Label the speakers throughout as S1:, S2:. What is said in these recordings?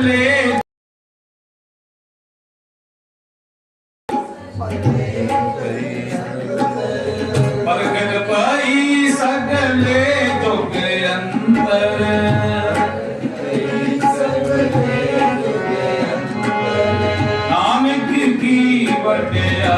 S1: चले। परगट
S2: पाई सगले दुख
S1: अंतर। नानक की बटिया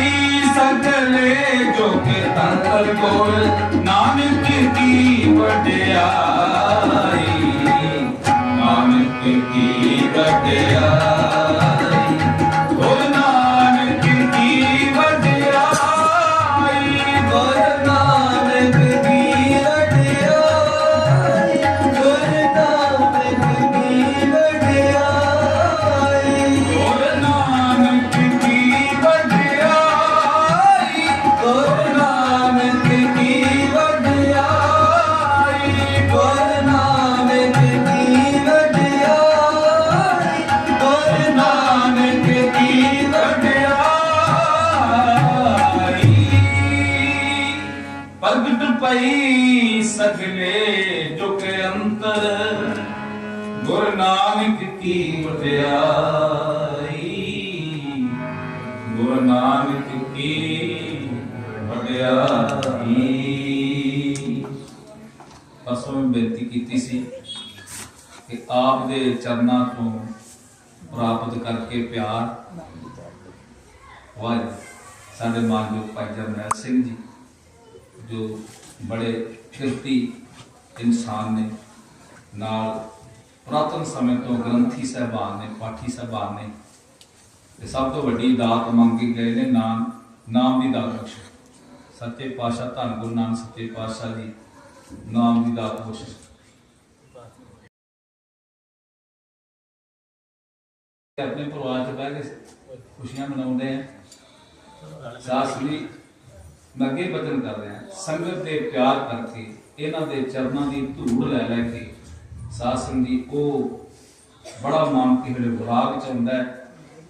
S1: ਪਾਈ ਸਗਲੇ ਜੋਗ ਅੰਤਰ ਕੋਲ ਨਾਨਕ ਕੀ ਵਡਿਆਈ ਨਾਨਕ ਕੀ ਵਡਿਆਈ। ਸਗਲੇ ਅੰਤਰ, ਗੁਰੂ ਨਾਨਕ ਕੀ ਵਡਿਆਈ? ਗੁਰੂ ਨਾਨਕ ਕੀ ਵਡਿਆਈ? ਅਸੋਂ ਮੈਂ ਬੇਨਤੀ ਕੀਤੀ ਸੀ ਕਿ ਆਪ ਦੇ ਚਰਨਾਂ ਤੋਂ ਪ੍ਰਾਪਤ ਕਰਕੇ ਪਿਆਰ ਵਾਹਿ ਸਾਡੇ ਮਾਨਯੋਗ ਭਾਈ ਜਰਨੈਲ ਸਿੰਘ ਜੀ, ਜੋ ਬੜੇ ਕਿਰਤੀ ਇਨਸਾਨ ਨੇ, ਨਾਲ ਪੁਰਾਤਨ ਸਮੇਂ ਤੋਂ ਗ੍ਰੰਥੀ ਸਹਿਬਾਨ ਨੇ, ਪਾਠੀ ਸਹਿਬਾਨ ਨੇ, ਤੇ ਸਭ ਤੋਂ ਵੱਡੀ ਦਾਤ ਮੰਗੀ ਗਏ ਨੇ ਨਾਮ ਨਾਮ ਦੀ ਦਾਤ ਬਖਸ਼ੋ ਸੱਚੇ ਪਾਤਸ਼ਾਹ ਧੰਨ ਗੁਰੂ ਨਾਨਕ ਸੱਚੇ ਪਾਤਸ਼ਾਹ ਜੀ, ਨਾਮ ਦੀ ਦਾਤ ਬਖਸ਼ੋ ਆਪਣੇ ਪਰਿਵਾਰ ਚ ਬਹਿ ਕੇ ਖੁਸ਼ੀਆਂ ਮਨਾਉਂਦੇ ਆ। ਸਾਸ ਵੀ ਮੈਂ ਅੱਗੇ ਬਚਨ ਕਰ ਰਿਹਾ ਸੰਗਤ ਦੇ ਪਿਆਰ ਕਰਕੇ ਇਹਨਾਂ ਦੇ ਚਰਨਾਂ ਦੀ ਧੂੜ ਲੈ ਲੈ ਕੇ ਸਾਧ ਸੰਗਤ ਦੀ ਉਹ ਬੜਾ ਮਾਨ ਕੇ ਵੇਲੇ ਵਿਰਾਗ ਚ ਹੁੰਦਾ ਹੈ।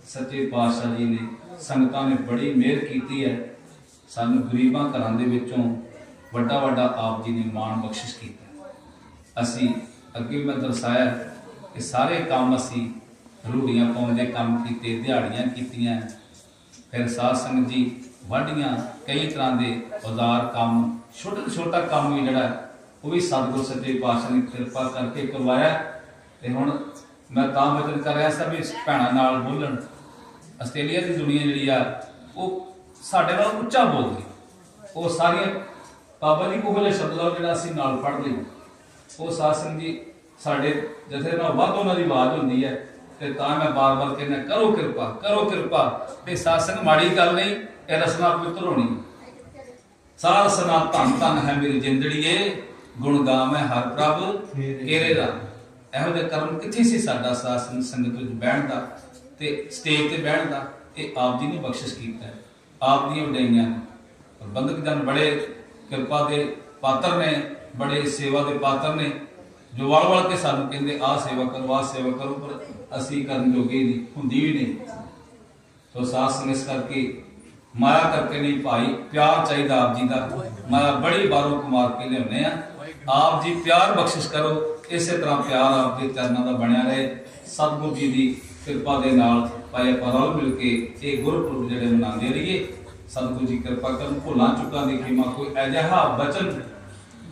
S1: ਸੱਚੇ ਪਾਤਸ਼ਾਹ ਜੀ ਨੇ, ਸੰਗਤਾਂ ਨੇ ਬੜੀ ਮਿਹਰ ਕੀਤੀ ਹੈ। ਸਾਨੂੰ ਗਰੀਬਾਂ ਘਰਾਂ ਦੇ ਵਿੱਚੋਂ ਵੱਡਾ ਵੱਡਾ ਆਪ ਜੀ ਨੇ ਮਾਣ ਬਖਸ਼ਿਸ਼ ਕੀਤਾ ਅਸੀਂ ਅੱਗੇ ਮੈਂ ਦਰਸਾਇਆ ਕਿ ਸਾਰੇ ਕੰਮ ਅਸੀਂ ਰੂੜੀਆਂ ਪਾਉਣ ਦੇ ਕੰਮ ਕੀਤੇ, ਦਿਹਾੜੀਆਂ ਕੀਤੀਆਂ। ਫਿਰ ਸਾਧ ਸੰਗਤ ਜੀ ਵਾਢੀਆਂ ਕਈ ਤਰ੍ਹਾਂ ਦੇ ਔਜ਼ਾਰ ਕੰਮ ਛੋਟਾ ਤੋਂ ਛੋਟਾ ਕੰਮ ਵੀ ਜਿਹੜਾ, ਉਹ ਵੀ ਸਤਿਗੁਰ ਸੱਚੇ ਪਾਤਸ਼ਾਹ ਨੇ ਕਿਰਪਾ ਕਰਕੇ ਕਰਵਾਇਆ ਤੇ ਹੁਣ ਮੈਂ ਤਾਂ ਵਚਨ ਕਰ ਰਿਹਾ ਸਭ ਇਸ ਭੈਣਾਂ ਨਾਲ ਬੋਲਣ। ਆਸਟ੍ਰੇਲੀਆ ਦੀ ਦੁਨੀਆ ਜਿਹੜੀ ਆ, ਉਹ ਸਾਡੇ ਨਾਲ ਉੱਚਾ ਬੋਲਦੀ ਉਹ ਸਾਰੀਆਂ ਬਾਬਾ ਜੀ ਕੋਲ ਸ਼ਬਦ ਜਿਹੜਾ ਅਸੀਂ ਨਾਲ ਪੜ੍ਹ ਲਈ ਉਹ ਸਾਧ ਜੀ ਸਾਡੇ ਜਥੇ ਨਾਲ ਵੱਧ ਉਹਨਾਂ ਦੀ ਆਵਾਜ਼ ਹੁੰਦੀ ਹੈ। ਤੇ ਤਾਂ ਮੈਂ ਬਾਰ-ਬਾਰ ਕਹਿੰਦਾ, ਕਰੋ ਕਿਰਪਾ ਕਰੋ ਕਿਰਪਾ। ਤੇ ਸਾਧ ਮਾੜੀ ਗੱਲ ਨਹੀਂ, ਇਹ ਰਸਨਾ ਪਵਿੱਤਰ ਹੋਣੀ ਸਾਰ ਸਨਾ ਧੰਨ ਧੰਨ ਹੈ ਮੇਰੀ ਜਿੰਦੜੀਏ, ਗੁਣ ਗਾਵੇਂ ਹਰ ਪ੍ਰਭ ਕੇਰੇ ਦਾ ਇਹੋ ਜਿਹਾ ਕਰਮ ਕਿੱਥੇ ਸੀ ਸਾਡਾ ਸਾਧ ਸੰਗਤ ਵਿੱਚ ਬਹਿਣ ਦਾ ਤੇ ਸਟੇਜ ਤੇ ਬਹਿਣ ਦਾ? ਇਹ ਆਪ ਜੀ ਨੇ ਬਖਸ਼ਿਸ਼ ਕੀਤਾ ਆਪ ਦੀਆਂ ਵਡਿਆਈਆਂ ਪ੍ਰਬੰਧਕ ਜਨ ਬੜੇ ਕਿਰਪਾ ਦੇ ਪਾਤਰ ਨੇ, ਬੜੇ ਸੇਵਾ ਦੇ ਪਾਤਰ ਨੇ। ਜੋ ਵਲ ਵਲ ਕੇ ਸਾਨੂੰ ਕਹਿੰਦੇ, ਆਹ ਸੇਵਾ ਕਰੋ, ਆਹ ਸੇਵਾ ਕਰੋ ਪਰ ਅਸੀਂ ਕਰਨ ਜੋਗੇ ਨਹੀਂ, ਹੁੰਦੀ ਵੀ ਨਹੀਂ। ਸੋ ਸਾਧ ਸੰਗਤ ਕਰਕੇ ਮਾਇਆ ਕਰਕੇ ਨਹੀਂ ਭਾਈ, ਪਿਆਰ ਚਾਹੀਦਾ ਆਪ ਜੀ ਦਾ। ਮਾਇਆ ਬੜੀ ਬਾਰੋਂ ਕੁਮਾਰ ਕੇ ਲਿਆਉਨੇ ਆ। ਆਪ ਜੀ ਪਿਆਰ ਬਖਸ਼ਿਸ਼ ਕਰੋ। ਇਸੇ ਤਰ੍ਹਾਂ ਪਿਆਰ ਆਪ ਦੇ ਚਰਨਾਂ ਦਾ ਬਣਿਆ ਰਹੇ। ਸਤਿਗੁਰੂ ਜੀ ਦੀ ਕਿਰਪਾ ਦੇ ਨਾਲ ਭਾਈ ਆਪਾਂ ਮਿਲ ਕੇ ਇਹ ਗੁਰਪੁਰਬ ਜਿਹੜੇ ਮਨਾਉਂਦੇ ਰਹੀਏ। ਸਤਿਗੁਰੂ ਜੀ ਕਿਰਪਾ ਕਰਨ, ਭੁੱਲਾਂ ਚੁੱਕਾਂ ਦੀ ਖਿਮਾ ਕੋਈ ਅਜਿਹਾ ਬਚਨ,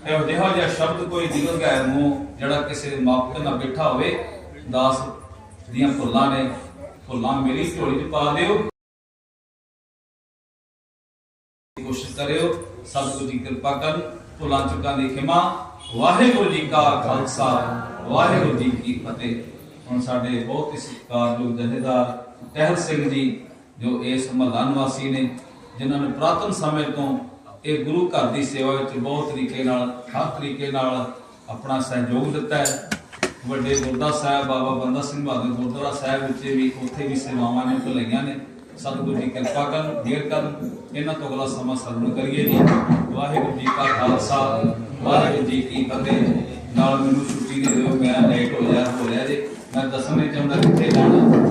S1: ਇਹੋ ਜਿਹਾ ਜਿਹਾ ਸ਼ਬਦ ਕੋਈ ਨਿਕਲ ਗਿਆ ਮੂੰਹ ਜਿਹੜਾ ਕਿਸੇ ਮਾਪੇ ਨਾਲ ਬੈਠਾ ਹੋਵੇ, ਦਾਸ ਦੀਆਂ ਭੁੱਲਾਂ ਨੇ, ਭੁੱਲਾਂ ਮੇਰੀ ਝੋਲੀ 'ਚ ਪਾ ਦਿਓ। ਕੋਸ਼ਿਸ਼ ਕਰਿਓ। ਸਤਿਗੁਰੂ ਜੀ ਕਿਰਪਾ ਕਰਨ। ਭੁੱਲਾਂ ਚੁੱਕਾਂ ਦੀ ਖਿਮਾ। ਵਾਹਿਗੁਰੂ ਜੀ ਕਾ ਖਾਲਸਾ। ਵਾਹਿਗੁਰੂ ਜੀ ਕੀ ਫਤਿਹ। ਹੁਣ ਸਾਡੇ ਬਹੁਤ ਹੀ ਸਤਿਕਾਰਯੋਗ ਜਥੇਦਾਰ ਟਹਿਲ ਸਿੰਘ ਜੀ, ਜੋ ਇਸ ਮਹੱਲਾ ਨਿਵਾਸੀ ਨੇ, ਜਿਨ੍ਹਾਂ ਨੇ ਪ੍ਰਾਤਨ ਸਮੇਂ ਤੋਂ ਇਹ ਗੁਰੂ ਘਰ ਦੀ ਸੇਵਾ ਵਿੱਚ ਬਹੁਤ ਤਰੀਕੇ ਨਾਲ, ਹਰ ਤਰੀਕੇ ਨਾਲ ਆਪਣਾ ਸਹਿਯੋਗ ਦਿੱਤਾ ਹੈ। ਵੱਡੇ ਗੁਰਦਾ ਸਾਹਿਬ, ਬਾਬਾ ਬੰਦਾ ਸਿੰਘ ਬਹਾਦਰ ਗੁਰਦੁਆਰਾ ਸਾਹਿਬ ਵਿੱਚ ਵੀ ਉੱਥੇ ਵੀ ਸੇਵਾਵਾਂ ਨੇ, ਭਲਾਈਆਂ ਨੇ। ਸਤਿਗੁਰੂ ਜੀ ਕਿਰਪਾ ਕਰਨ, ਦੇਰ ਕਰਨ, ਇਹਨਾਂ ਤੋਂ ਅਗਲਾ ਸਮਾਂ ਸਰਵਣ ਕਰੀਏ ਜੀ। ਵਾਹਿਗੁਰੂ ਜੀ ਕਾ ਖਾਲਸਾ, ਵਾਹਿਗੁਰੂ ਜੀ ਕੀ ਫਤਿਹ। ਨਾਲ ਮੈਨੂੰ ਛੁੱਟੀ ਦੇ ਦਿਓ, ਮੈਂ ਲੇਟ ਹੋ ਜਾ, ਹੋ ਰਿਹਾ ਜੀ। ਮੈਂ ਦੱਸਣਾ ਚਾਹੁੰਦਾ ਕਿੱਥੇ ਜਾਣਾ?